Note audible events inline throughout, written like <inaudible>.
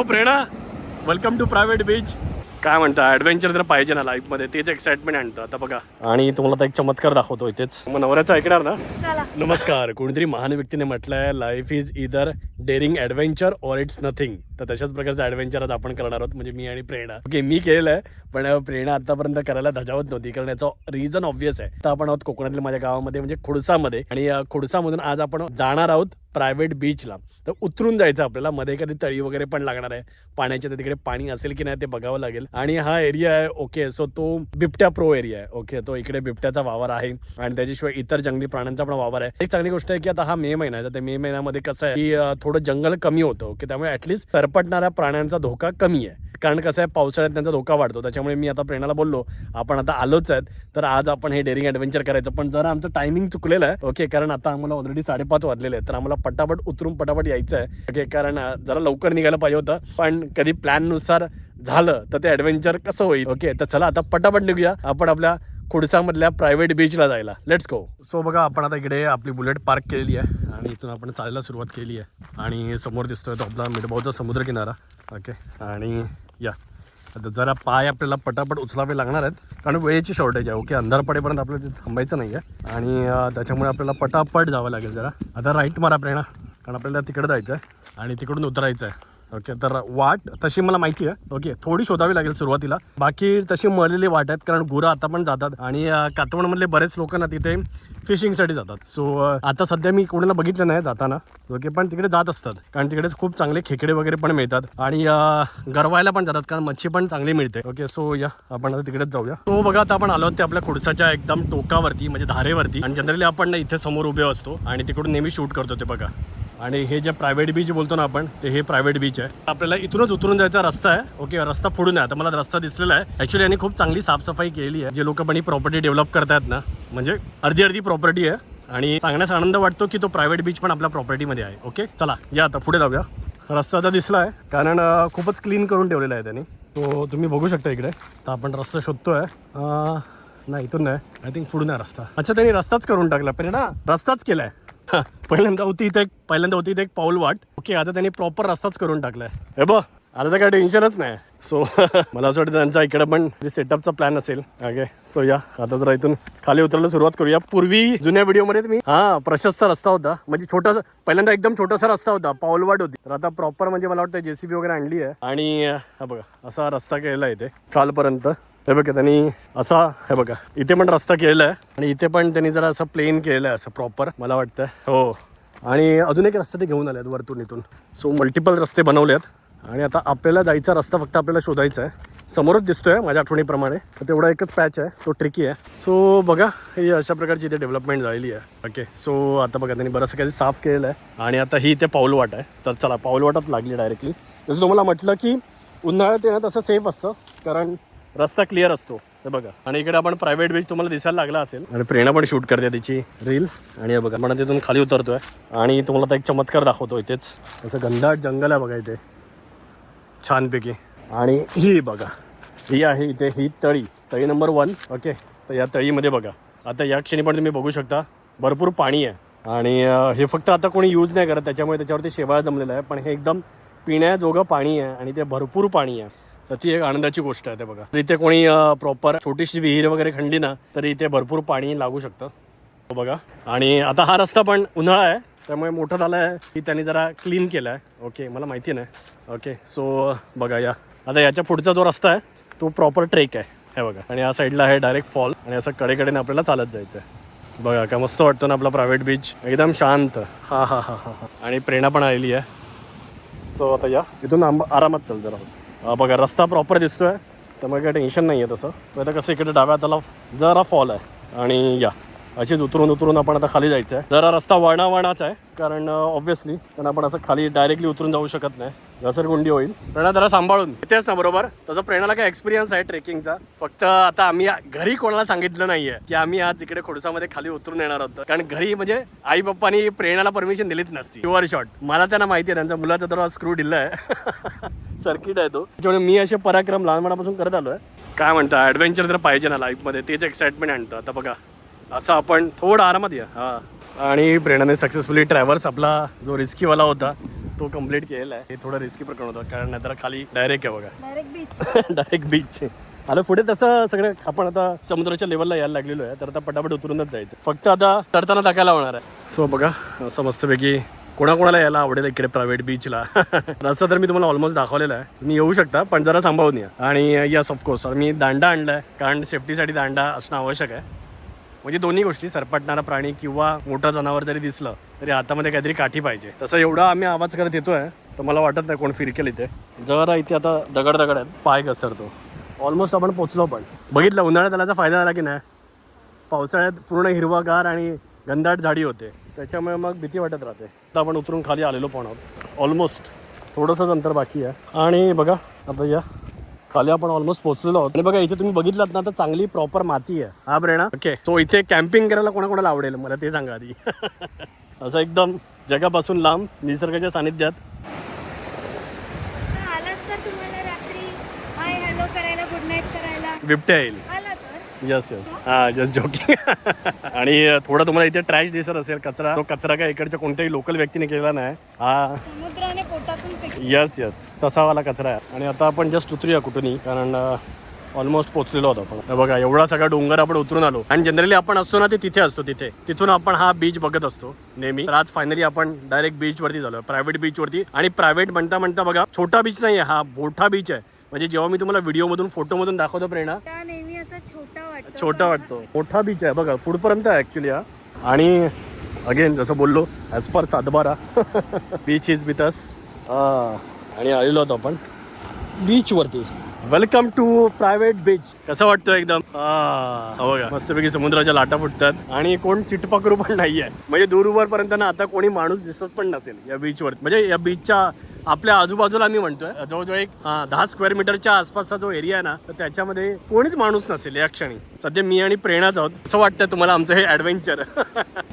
हो Prerna. Welcome to private beach काय म्हणता ॲडव्हेंचर तर पाहिजे ना लाईफमध्ये तेच एक्साइटमेंट आणतं. आता बघा. आणि तुम्हाला आता एक चमत्कार दाखवतो इथेच. मग नवऱ्याचं ऐकणार ना? चला. नमस्कार. कोणीतरी महान व्यक्तीने म्हटलंय life is either daring adventure or it's nothing तर तशाच प्रकारचं ॲडव्हेंचर आज आपण करणार आहोत म्हणजे मी आणि प्रेरणा. ओके मी केलेलं आहे पण प्रेरणा आतापर्यंत करायला धजावत नव्हती. कारण याचं रिझन ऑब्विस आहे. तर आपण आहोत कोकणातल्या माझ्या गावामध्ये म्हणजे खुडसामध्ये. आणि या खुडसामधून आज आपण जाणार आहोत प्रायव्हेट बीचला तर उतरून जायचं आपल्याला. मध्ये एखादी तळी वगैरे पण लागणार आहे. पाण्याच्या तर तिकडे पाणी असेल की नाही ते बघावं लागेल. आणि हा एरिया आहे ओके सो तो बिबट्या प्रो एरिया आहे. ओके तो इकडे बिबट्याचा वावर आहे. आणि त्याच्याशिवाय इतर जंगली प्राण्यांचा पण वावर आहे. एक चांगली गोष्ट आहे की आता हा मे महिना आहे. तर मे महिन्यामध्ये कसं आहे की थोडं जंगल कमी होतं. ओके त्यामुळे ऍटलीस्ट सरपटणाऱ्या प्राण्यांचा धोका कमी आहे. कारण कसं आहे पावसाळ्यात त्यांचा धोका वाढतो. त्याच्यामुळे मी आता प्रेरणाला बोललो आपण आता आलोच आहेत तर आज आपण हे डेअरिंग ॲडव्हेंचर करायचं. पण जरा आमचं टायमिंग चुकलेलं आहे. ओके कारण आता आम्हाला ऑलरेडी साडेपाच वाजलेले आहेत तर आम्हाला पटापट उतरून पटापट यायचं आहे. ओके कारण जरा लवकर निघायला पाहिजे होतं. पण कधी प्लॅननुसार झालं तर ते ॲडव्हेंचर कसं होईल? ओके तर चला आता पटापट निघूया. आपण आपल्या खुडसामधल्या प्रायव्हेट बीचला जायला. लेट्स गो सो बघा आपण आता इकडे आपली बुलेट पार्क केलेली आहे आणि इथून आपण चालायला सुरुवात केली आहे. आणि समोर दिसतोय तो आपला मिठभाऊचा समुद्र किनारा ओके आणि या. आता जरा पाय आपल्याला पटापट उचलावे लागणार आहेत. कारण वेळेची शॉर्टेज आहे ओके अंधार पडेपर्यंत आपल्याला तिथे थांबायचं नाही आहे आणि त्याच्यामुळे आपल्याला पटापट जावं लागेल जरा. आता राईट मारा प्रेरणा कारण आपल्याला तिकडे जायचं आहे आणि तिकडून उतरायचं आहे ओके तर वाट तशी मला माहिती आहे. ओके थोडी शोधावी लागेल सुरुवातीला. बाकी तशी मळलेली वाट आहेत कारण गुरं आता पण जातात आणि कातवणमधले बरेच लोक ना तिथे फिशिंगसाठी जातात. सो आता सध्या मी कोणाला बघितलं नाही जाताना. ओके पण तिकडे जात असतात कारण तिकडे खूप चांगले खेकडे वगैरे पण मिळतात आणि गरवायला पण जातात कारण मच्छी पण चांगली मिळते. ओके सो या आपण आता तिकडेच जाऊया. तो बघा आता आपण आलो ते आपल्या खुडसाच्या एकदम टोकावरती म्हणजे धारेवरती. आणि जनरली आपण इथे समोर उभे असतो आणि तिकडून नेहमी शूट करतो ते बघा. आणि हे जे प्रायव्हेट बीच बोलतो ना आपण ते हे प्रायव्हेट बीच आहे. आपल्याला इथूनच उतरून जायचा रस्ता आहे. ओके रस्ता पुढून आहे. आता मला रस्ता दिसलेला आहे. ॲक्च्युली यांनी खूप चांगली साफसफाई केली आहे. जे लोक पण ही प्रॉपर्टी डेव्हलप करतात ना म्हणजे अर्धी अर्धी प्रॉपर्टी आहे. आणि सांगण्यास आनंद वाटतो की तो प्रायव्हेट बीच पण आपल्या प्रॉपर्टीमध्ये आहे. ओके चला या आता पुढे जाऊया. रस्ता आता दिसला आहे. कारण खूपच क्लीन करून ठेवलेला आहे त्यांनी. तो तुम्ही बघू शकता इकडे. तर आपण रस्ता शोधतोय. नाही इथून नाही. आय थिंक पुढून आहे रस्ता. अच्छा त्यांनी रस्ताच करून टाकला. पण ना रस्ताच केलाय. आहे <laughs> पहिल्यांदा होती इथे एक पहिल्यांदा होती इथे एक पाऊल वाट. ओके आता त्यांनी प्रॉपर रस्ताच करून टाकलाय. हे बघ. आता तर काय टेन्शनच नाही. सो <laughs> मला असं वाटतं त्यांचा इकडे पण सेटअपचा प्लॅन असेल ओके सो या आता जरा इथून खाली उतरायला सुरुवात करूया. पूर्वी जुन्या व्हिडिओमध्ये तुम्ही हा प्रशस्त रस्ता होता. म्हणजे छोटासा पहिल्यांदा एकदम छोटासा रस्ता होता पाऊलवाट होती. तर आता प्रॉपर म्हणजे मला वाटतं जेसीबी वगैरे आणली आहे. आणि हा बघा असा रस्ता केलेला आहे इथे कालपर्यंत. हे बघा त्यांनी असा हे बघा इथे पण रस्ता केलेला आहे. आणि इथे पण त्यांनी जरा असं प्लेन केलेलं आहे असं प्रॉपर मला वाटतं हो. आणि अजून एक रस्ता ते घेऊन आले आहेत वरतून इथून. सो मल्टिपल रस्ते बनवले आहेत आणि आता आपल्याला जायचा रस्ता फक्त आपल्याला शोधायचा आहे. समोरच दिसतोय माझ्या आठवणीप्रमाणे. तर तेवढा एकच पॅच आहे तो ट्रिकी आहे. सो बघा ही अशा प्रकारची इथे डेव्हलपमेंट झालेली आहे. ओके सो आता बघा त्यांनी बरंचसं काही साफ केलेलं आहे आणि आता ही इथे पाऊलवाट आहे. तर चला पाऊलवाटच लागली डायरेक्टली जसं तुम्हाला म्हटलं की उन्हाळ्यात येणं तसं सेफ असतं कारण रस्ता क्लिअर असतो. हे बघा. आणि इकडे आपण प्रायव्हेट बीच तुम्हाला दिसायला लागला असेल. आणि प्रेरणा पण शूट करते तिची रील आणि हे बघा म्हणा तिथून खाली उतरतोय. आणि तुम्हाला आता एक चमत्कार दाखवतो इथेच. असं घनदाट जंगल आहे बघा इथे. छानपैकी. आणि ही बघा ही आहे इथे ही तळी. तळी नंबर वन ओके तर या तळीमध्ये बघा. आता या क्षणी पण तुम्ही बघू शकता भरपूर पाणी आहे. आणि हे फक्त आता कोणी यूज नाही करत त्याच्यामुळे त्याच्यावरती शेवाळ जमलेलं आहे. पण हे एकदम पिण्याजोगं पाणी आहे आणि ते भरपूर पाणी आहे. तर ती एक आनंदाची गोष्ट आहे ते बघा. इथे कोणी प्रॉपर छोटीशी विहीर वगैरे खंडली ना तरी इथे भरपूर पाणी लागू शकतं. हो बघा. आणि आता हा रस्ता पण उन्हाळा आहे त्यामुळे मोठं झालं आहे की त्यांनी जरा क्लीन केलं आहे ओके मला माहिती नाही. ओके सो बघा या. आता याच्या पुढचा जो रस्ता आहे तो प्रॉपर ट्रेक आहे. हे बघा. आणि या साईडला आहे डायरेक्ट फॉल आणि असं कडेकडेने आपल्याला चालत जायचं आहे बघा काय मस्त वाटतं ना आपला प्रायव्हेट बीच एकदम शांत. हा हा हा हा आणि प्रेरणा पण आलेली आहे. सो आता या. इथून आंब आरामात चल जरा. बघा रस्ता प्रॉपर दिसतो आहे तर त्यामुळे काही टेन्शन नाही आहे तसं. पण आता कसं इकडे डाव्या हाताला जरा फॉल आहे. आणि या. अशीच उतरून उतरून आपण आता खाली जायचं आहे जरा रस्ता वळणावळणाचा आहे. कारण ऑब्व्हियसली कारण आपण असं खाली डायरेक्टली उतरून जाऊ शकत नाही. घसरगुंडी होईल. प्रेरणा जरा सांभाळून. इथेच ना बरोबर? तसं प्रेरणाला काय एक्सपिरियन्स आहे ट्रेकिंगचा फक्त आता आम्ही घरी कोणाला सांगितलं नाहीये की आम्ही आज इकडे खोडसामध्ये खाली उतरून येणार होतो कारण घरी म्हणजे आई पप्पानी प्रेरणाला परमिशन दिलीच नसती. युअर शॉट मला त्यांना माहिती आहे त्यांचा मुलाचा तर स्क्रू दिलाय सर्किट आहे. तो. त्याच्यामुळे मी असे पराक्रम लहानपणापासून करत आलोय काय म्हणता ॲडव्हेंचर तर पाहिजे ना लाईफमध्ये तेच एक्साइटमेंट आणतं. आता बघा असं आपण थोडं आरामात या. हा. आणि प्रेरणाने सक्सेसफुली ट्रॅव्हल्स आपला जो रिस्कीवाला होता तो कंप्लीट केलेला आहे. हे थोडं रिस्की प्रकरण होतं कारण नाहीतर खाली डायरेक्ट आहे बघा. डायरेक्ट बीच डायरेक्ट बीच आता पुढे तसं सगळं आपण आता समुद्राच्या लेवलला यायला लागलेलो आहे तर आता पटापट उतरूनच जायचं. फक्त आता चढताना टाकायला होणार आहे. सो बघा असं मस्तपैकी कोणाकोणाला यायला आवडेल इकडे प्रायव्हेट बीचला <laughs> रस्ता तर मी तुम्हाला ऑलमोस्ट दाखवलेला आहे. तुम्ही येऊ शकता पण जरा सांभाळून या आणि यस ऑफकोर्स मी दांडा आणलाय कारण सेफ्टीसाठी दांडा असणं आवश्यक आहे. म्हणजे दोन्ही गोष्टी सरपटणारा प्राणी किंवा मोठं जनावर जरी दिसलं तरी हातामध्ये काहीतरी काठी पाहिजे. तसं एवढा आम्ही आवाज करत येतोय तर मला वाटत नाही कोण फिरकेल इथे. जरा इथे आता दगड दगड आहेत पाय घसरतो. ऑलमोस्ट आपण पोचलो पण. बघितलं उन्हाळ्यात त्याचा फायदा झाला की नाही? पावसाळ्यात पूर्ण हिरवागार आणि गंधाट झाडी होते. त्याच्यामुळे मग भीती वाटत राहते. तर आपण उतरून खाली आलेलो पण आहोत. ऑलमोस्ट थोडंसंच अंतर बाकी आहे. आणि बघा आता या. खाली आपण ऑलमोस्ट पोहोचलेलो आहोत. आणि बघा इथे तुम्ही बघितलात ना तर चांगली प्रॉपर माती आहे. हा प्रेरणा? ओके सो इथे कॅम्पिंग करायला कोणाकोणाला आवडेल? मला ते सांगा आधी. <laughs> असं एकदम जगापासून लांब निसर्गाच्या सानिध्यात. बिबट्या येईल. यस यस हा जस्ट जोकिंग आणि थोडा तुम्हाला इथे ट्रॅश दिसत असेल कचरा. तो कचरा काय इकडच्या कोणत्याही लोकल व्यक्तीने केलेला नाही. हा. समुद्राने पोटातून फेक यस यस तसावाला कचरा आहे. आणि आता आपण जस्ट उतरूया कुठूनही कारण ऑलमोस्ट पोहोचलेलो होतो आपण. बघा एवढा सगळा डोंगर आपण उतरून आलो. आणि जनरली आपण असतो ना ते तिथे असतो तिथे. तिथून आपण हा बीच बघत असतो नेहमी. तर आज फायनली आपण डायरेक्ट बीच वरती झालो. प्रायव्हेट बीच वरती. आणि प्रायव्हेट म्हणता म्हणता बघा छोटा बीच नाही हा मोठा बीच आहे. म्हणजे जेव्हा मी तुम्हाला व्हिडिओ मधून फोटो मधून दाखवतो प्रेरणा. छोटा छोटा वाटतो. मोठा बीच आहे. बघा पुढपर्यंत आहे ॲक्च्युली हा. आणि अगेन जसं बोललो ॲज पर सातबारा. बीच इज विथ अस आणि आलेलो होतो आपण. बीचवरती वेलकम टू प्रायव्हेट बीच कसं वाटतं एकदम? बघा मस्तपैकी समुद्राच्या लाटा फुटतात. आणि कोण चिटपाकरू पण नाहीये. म्हणजे दूरवर पर्यंत ना आता कोणी माणूस दिसत पण नसेल या बीचवर म्हणजे या बीचच्या आपल्या आजूबाजूला आम्ही म्हणतोय जवळजवळ एक दहा स्क्वेअर मीटरच्या आसपासचा जो एरिया आहे ना तर त्याच्यामध्ये कोणीच माणूस नसेल या क्षणी. सध्या मी आणि प्रेरणाच आहोत. असं वाटतं तुम्हाला आमचं हे ॲडव्हेंचर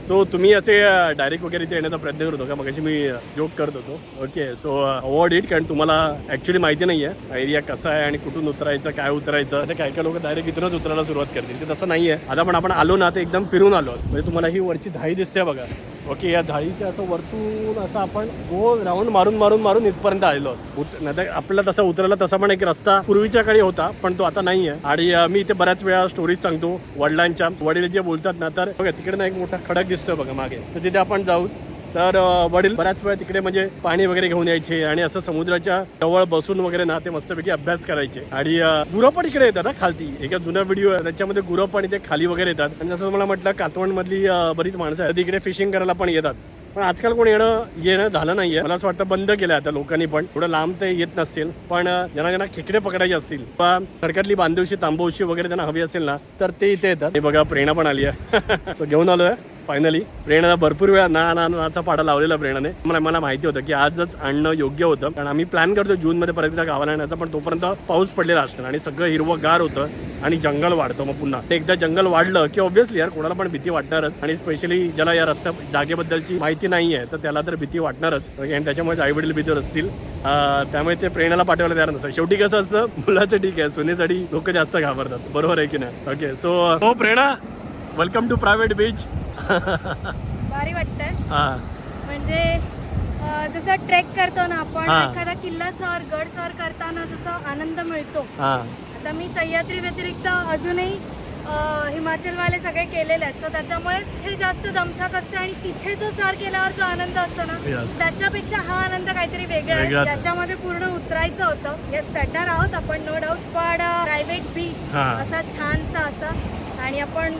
सो <laughs> तुम्ही असे डायरेक्ट वगैरे इथे येण्याचा प्रयत्न करत होता मगाशी मी जोक करत होतो. ओके सो अवॉर्ड इट कारण तुम्हाला ॲक्च्युली माहिती नाही आहे एरिया कसा आहे आणि कुठून उतरायचं काय उतरायचं आता काय काय लोक डायरेक्ट इथूनच उतरायला सुरुवात करतील. ते तसं नाही आहे आता पण आपण आलो ना ते एकदम फिरून आलो आहोत. म्हणजे तुम्हाला ही वरची धाई दिसते बघा. ओके या झाडीच्या असं वरतून असं आपण गोल राऊंड मारून मारून मारून इथपर्यंत आलेलो नाही आपल्याला तसा उतरायला तसा पण एक रस्ता पूर्वीच्या काळी होता पण तो आता नाही आहे आणि मी इथे बऱ्याच वेळा स्टोरीज सांगतो वडिलांच्या. वडील जे बोलतात ना तर बघा तिकडे ना एक मोठा खडक दिसतोय बघा मागे. तर तिथे आपण जाऊ तर वडील बऱ्याच वेळा तिकडे म्हणजे पाणी वगैरे घेऊन यायचे आणि असं समुद्राच्या जवळ बसून वगैरे ना ते मस्तपैकी अभ्यास करायचे. आणि गुरं पण इकडे येतात ना खालती. एका जुना व्हिडिओ आहे त्याच्यामध्ये गुरं पण इथे खाली वगैरे येतात. आणि जसं मला म्हटलं कातवण मधली बरीच माणसं आहेत तिकडे फिशिंग करायला पण येतात. पण आजकाल कोण येणं येणं झालं नाहीये. मला असं वाटतं बंद केलं आता लोकांनी पण. थोडं लांब ते येत नसतील. पण ज्यांना ज्यांना खेकडे पकडायचे असतील किंवा खडकातली बांधवशी तांबवशी वगैरे त्यांना हवी असेल ना तर ते इथे येतात. हे बघा प्रेरणा पण आली आहे. <laughs> सो घेऊन आलोय. फायनली प्रेरणाला भरपूर वेळा ना ना नाचा पाडा लावलेला प्रेरणाने. मला मला माहिती होतं की आजच आणणं योग्य होतं. कारण आम्ही प्लॅन करतो जून मध्ये परत एकदा गावाला येण्याचा पण तोपर्यंत पाऊस पडलेला असणार आणि सगळं हिरवं गार होतं आणि जंगल वाढतं मग पुन्हा. ते एकदा जंगल वाढलं की ऑब्व्हियसली यार कोणाला पण भीती वाटणारच. आणि स्पेशली ज्याला या रस्त्या जागेबद्दलची माहिती नाही आहे तर त्याला तर भीती वाटणारच. आणि त्याच्यामुळे आई वडील भीतीवर असतील. त्यामुळे ते प्रेरणाला पाठवायला तयार नसतं शेवटी कसं असतं मुलाचं ठीक आहे सुनेसाठी लोक जास्त घाबरतात. बरोबर आहे की नाही? ओके सो हो Prerna welcome to private beach भारी वाटतंय. हा. म्हणजे अं, जसं ट्रेक करतो ना आपण हा. एखादा किल्ला सर गड सर करताना जसा आनंद मिळतो. हा. आता मी सह्याद्री व्यतिरिक्त अजूनही अं, हिमाचलवाले सगळे केलेले आहेत. तर त्याच्यामुळे ते जास्त दमछाक असते आणि तिथे जो सर केल्यावर जो आनंद असतो ना Yes. त्याच्यापेक्षा हा आनंद काहीतरी वेगळा आहे. वेगळाच आहे. त्याच्यामध्ये पूर्ण उतरायचं होतं. येस सेटर आहोत आपण नो डाऊट पण प्रायव्हेट बीच हा. असा छानसा असा आणि आपण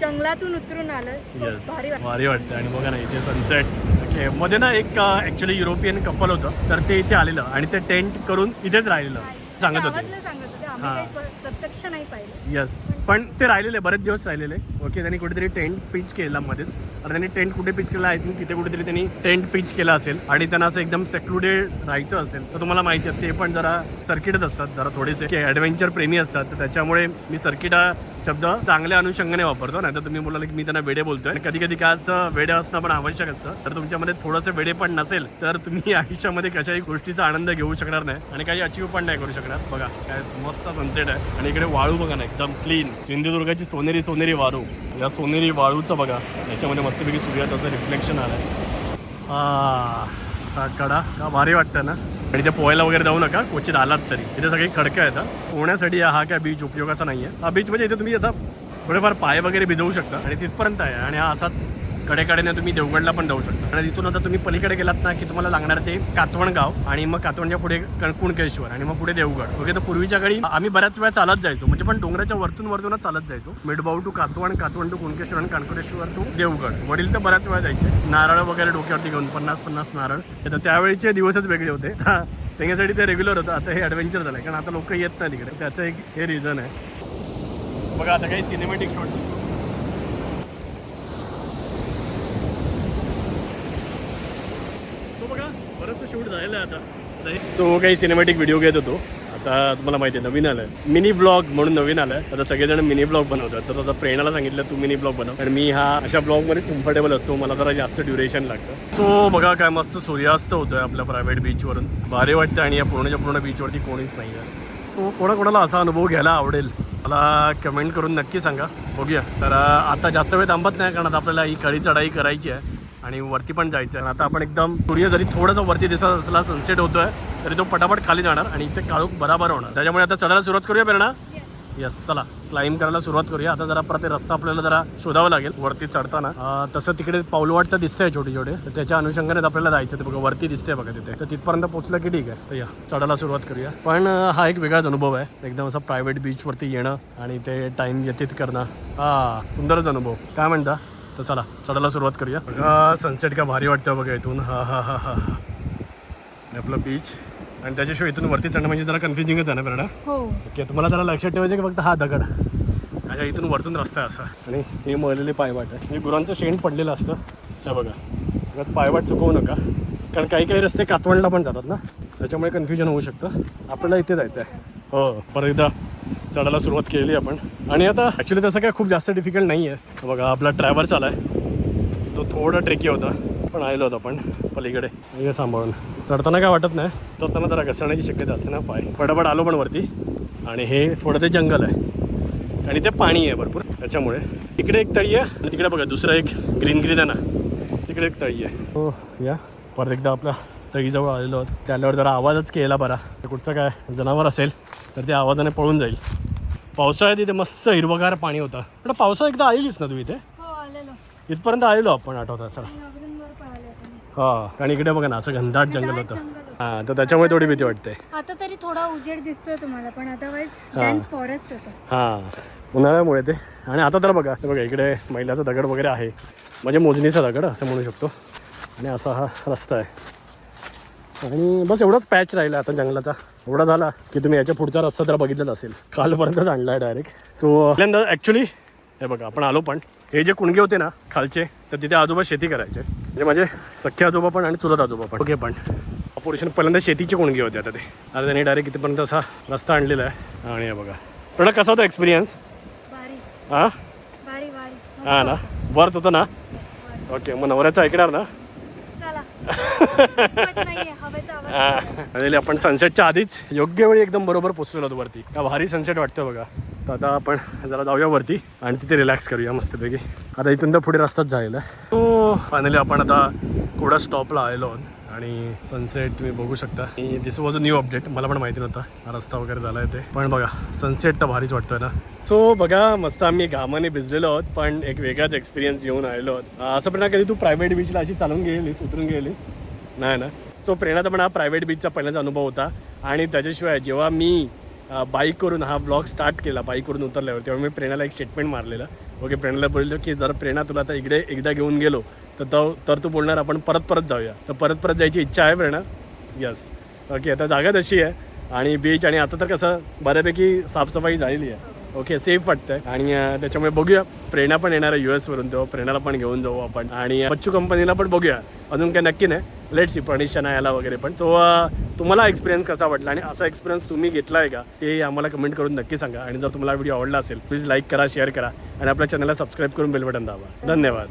जंगलातून उतरून येस भारी वाटतं. आणि बघा ना इथे सनसेट ओके मध्ये ना एक ऍक्च्युली युरोपियन कपल होतं. तर ते इथे आलेलं आणि ते टेंट करून इथेच राहिलेलं. सांगत होते. सांगत होते. हा. प्रत्यक्ष नाही पाहिलं. येस पण ते राहिलेले बरेच दिवस राहिलेले. ओके त्यांनी कुठेतरी टेंट पिच केला मध्येच. तर त्यांनी टेंट कुठे पिच केला आय थिंक तिथे कुठेतरी त्यांनी टेंट पिच केला असेल. आणि त्यांना असं एकदम सेक्लुडेड राहायचं असेल तर तुम्हाला माहिती आहे ते पण जरा सर्किटच असतात जरा थोडेसे. ॲडव्हेंचर प्रेमी असतात तर त्याच्यामुळे मी सर्किट हा शब्द चांगल्या अनुषंगाने वापरतो. नाही तर तुम्ही बोलाल की मी त्यांना वेडे बोलतोय. कधी कधी काय असं वेडे असणं पण आवश्यक असतं. तर तुमच्यामध्ये थोडंसं वेडे पण नसेल तर तुम्ही <laughs> आयुष्यामध्ये कशाही गोष्टीचा आनंद घेऊ शकणार नाही. आणि काही अचीव पण नाही करू शकणार. बघा काय मस्त सनसेट आहे. आणि इकडे वाळू बघा ना एकदम क्लीन सिंधुदुर्गाची सोनेरी सोनेरी वाळू. या सोनेरी वाळूचं बघा याच्यामध्ये मस्तपैकी सूर्याचं रिफ्लेक्शन आलंय. हा कडा. का भारी वाटतं ना? आणि ते पोहायला वगैरे जाऊ नका क्वचित आलात तरी. इथे सगळी खडकं आहेत पोहण्यासाठी हा काय बीच उपयोगाचा नाही आहे हा बीच म्हणजे इथे तुम्ही आता थोडेफार पाय वगैरे भिजवू शकता. आणि तिथपर्यंत आहे. आणि हा असाच कडेकडेने तुम्ही देवगडला पण जाऊ शकता. आणि तिथून आता तुम्ही पलीकडे गेलात ना की तुम्हाला लागणार ते कातवण गाव आणि मग कातवणच्या पुढे कण- कुणकेश्वर आणि मग पुढे देवगड. ओके तर पूर्वीच्या काळी आम्ही बऱ्याच वेळा चालत जायचो. म्हणजे पण डोंगराच्या वरतून वरतूनच चालत जायचो. मेडबाऊ टू कातवण कातवण टू कुणकेश्वर आणि कानकुरेश्वर टू देवगड. वडील तर बऱ्याच वेळा जायचे. नारळ वगैरे डोक्यावरती घेऊन पन्नास पन्नास नारळ. तर त्यावेळीचे दिवसच वेगळे होते. त्याच्यासाठी ते रेग्युलर होतं. आता हे ॲडव्हेंचर झालं कारण आता लोक येत नाही तिकडे त्याचं एक हे रिझन आहे. बघा आता काही सिनेमॅटिक शॉट सो बघा बरंचसं शूट झालेलं आहे आता. सो काही सिनेमॅटिक व्हिडिओ घेत होतो. आता तुम्हाला माहिती आहे नवीन आलं मिनी ब्लॉग म्हणून नवीन आलं आता सगळेजण मिनी ब्लॉग बनवतात. तर आता प्रेरणाला सांगितलं तू मिनी ब्लॉग बनव. आणि मी हा अशा ब्लॉगमध्ये कम्फर्टेबल असतो. मला जरा जास्त ड्युरेशन लागतं. सो बघा काय मस्त सूर्यास्त होतोय आपल्या प्रायव्हेट बीचवरून भारी वाटतं आणि या पूर्णच्या पूर्ण बीचवरती कोणीच नाही आहे सो कोणाकोणाला असा अनुभव घ्यायला आवडेल मला कमेंट करून नक्की सांगा. बघूया. तर आता जास्त वेळ थांबत नाही कारण आता आपल्याला ही कळी चढाई करायची आहे. आणि वरती पण जायचं आहे. आता आपण एकदम सूर्य जरी थोडंसं वरती दिसत असला सनसेट होतोय तरी तो पटापट खाली जाणार आणि इथे काळोख बराबर होणार. त्याच्यामुळे आता चढायला सुरुवात करूया प्रेरणा? यस चला. क्लाइंब करायला सुरुवात करूया. आता जरा परत रस्ता आपल्याला जरा शोधावा लागेल वरती चढताना. तसं तिकडे पाऊलवाट तर दिसतंय छोटे छोटे. तर त्याच्या अनुषंगाने आपल्याला जायचं ते बघा वरती दिसतंय बघा तिथे. तर तिथपर्यंत पोहोचलं की ठीक आहे. तर या चढायला सुरुवात करूया. पण हा एक वेगळाच अनुभव आहे. एकदम असं प्रायव्हेट बीचवरती येणं आणि ते टाइम व्यतीत करणं. हा सुंदरच अनुभव. काय म्हणता? तर चला चढायला सुरुवात करूया. बघा सनसेट का भारी वाटतं बघा इथून. हा हा हा हा. आणि आपलं बीच आणि त्याच्याशिवाय इथून वरती चढणं म्हणजे जरा कन्फ्युजिंगच आहे ना प्रेरणा हो. ओके तुम्हाला जरा लक्षात ठेवायचं की फक्त हा दगड. अच्छा इथून वरतून रस्ता आहे असा. आणि हे मळलेले पायवाट आहे. हे गुरांचं शेण पडलेलं असतं. हे बघा. उगाच पायवाट चुकवू नका. कारण काही काही रस्ते कातवणला पण जातात ना. त्याच्यामुळे कन्फ्युजन होऊ शकतं. आपल्याला इथे जायचं आहे हो परत एकदा. चढायला सुरुवात केली आपण. आणि आता ॲक्च्युली तसं काय खूप जास्त डिफिकल्ट नाही आहे बघा आपला ट्रॅव्हल्स आला आहे तो थोडा ट्रेकी होता. पण आलेलो होतो आपण पलीकडे. हे सांभाळून. चढताना काय वाटत नाही. चढताना जरा घसरण्याची शक्यता असते ना पाय. पटापट आलो पण वरती. आणि हे थोडं ते जंगल आहे. आणि ते पाणी आहे भरपूर. त्याच्यामुळे तिकडे एक तळी आहे. आणि तिकडे बघा दुसरं एक ग्रीन ग्रीन आहे ना. तिकडे एक तळी आहे. हो या. परत एकदा आपल्या तळीजवळ आलेलो आहोत. त्याल्यावर जरा आवाजच केला बरा. तर कुठचं काय? जनावर असेल तर त्या आवाजाने पळून जाईल. पावसाळ्यात इथे मस्त हिरवगार पाणी होतं. पण पावसाळा एकदा आलेलीच ना तू इथे? हो इथपर्यंत आलेलो आपण आठवतात हा आणि इकडे बघा ना असं घनदाट जंगल होतं. हा तर त्याच्यामुळे थोडी भीती वाटते. आता तरी थोडा उजेड दिसतोय तुम्हाला पण अदरवाईज फॉरेस्ट होतं. हा उन्हाळ्यामुळे ते. आणि आता तर बघा बघा इकडे मैलाचा दगड वगैरे आहे. म्हणजे मोजणीचा दगड असं म्हणू शकतो. आणि असा हा रस्ता आहे. आणि बस एवढाच पॅच राहिला आता जंगलाचा. एवढा झाला की तुम्ही याच्या पुढचा रस्ता जर बघितलेला असेल. कालपर्यंतच आणला आहे डायरेक्ट सो पहिल्यांदा ॲक्च्युली हे बघा आपण आलो पण. हे जे कुणगे होते ना खालचे तर तिथे आजोबा शेती करायचे. म्हणजे माझे सख्खे आजोबा पण आणि चुलत आजोबा पण. ओके पण. पोर्शन पहिल्यांदा शेतीचे कुणगे होते आता ते. आता त्यांनी डायरेक्ट इथेपर्यंत असा रस्ता आणलेला आहे. आणि हे बघा. थोडा कसा होता एक्सपिरियन्स हां? हां ना? वर्थ होतं ना? ओके मग नवऱ्याचं ऐकणार ना चला हिंमत नाहीये हवेचा आवाज आणि आपण सनसेटच्या आधीच योग्य वेळी एकदम बरोबर पोचलेलो होतो वरती. का भारी सनसेट वाटतं बघा. तर आता आपण जरा जाऊया वरती आणि तिथे रिलॅक्स करूया मस्तपैकी. आता इथून तर पुढे रस्ताच जायला तो फायनली आपण आता कोडा स्टॉपला आलेलो आहोत. आणि सनसेट तुम्ही बघू शकता. This was a new update मला पण माहिती नव्हता. रस्ता वगैरे झाला आहे ते. पण बघा सनसेट तर भारीच वाटतोय ना. सो बघा मस्त आम्ही घामाने भिजलेलो आहोत पण एक वेगळाच एक्सपिरियन्स घेऊन आलेलो आहोत. असं पण कधी तू प्रायव्हेट बीचला अशी चालून गेलीस उतरून गेलीस? नाही ना. सो प्रेरणाचा पण हा प्रायव्हेट बीचचा पहिलाच अनुभव होता. आणि त्याच्याशिवाय जेव्हा मी बाईकवरून हा ब्लॉग स्टार्ट केला बाईकवरून उतरल्यावर तेव्हा मी प्रेरणाला एक स्टेटमेंट मारलेलं. ओके प्रेरणाला बोललो की जर प्रेरणा तुला आता इकडे एकदा घेऊन गेलो. तर तो तर तू बोलणार आपण परत परत जाऊया. तर परत परत जायची इच्छा आहे प्रेरणा. यस ओके आता जागा तशी आहे. आणि बीच आणि आता तर कसं बऱ्यापैकी साफसफाई झालेली आहे. ओके सेफ वाटतंय. आणि त्याच्यामुळे बघूया. प्रेरणा पण येणार आहे US वरून तेव्हा प्रेरणाला पण घेऊन जाऊ आपण. आणि बच्चू कंपनीला पण बघूया. अजून काही नक्की नाही. लेट सी प्रणिशना याला वगैरे पण. सो तुम्हाला एक्सपिरियन्स कसा वाटला? आणि असा एक्सपिरियन्स तुम्ही घेतला आहे का? ते आम्हाला कमेंट करून नक्की सांगा. आणि जर तुम्हाला व्हिडिओ आवडला असेल प्लीज लाईक करा शेअर करा. आणि आपल्या चॅनलला सबस्क्राईब करून बेल बटन दाबा. धन्यवाद.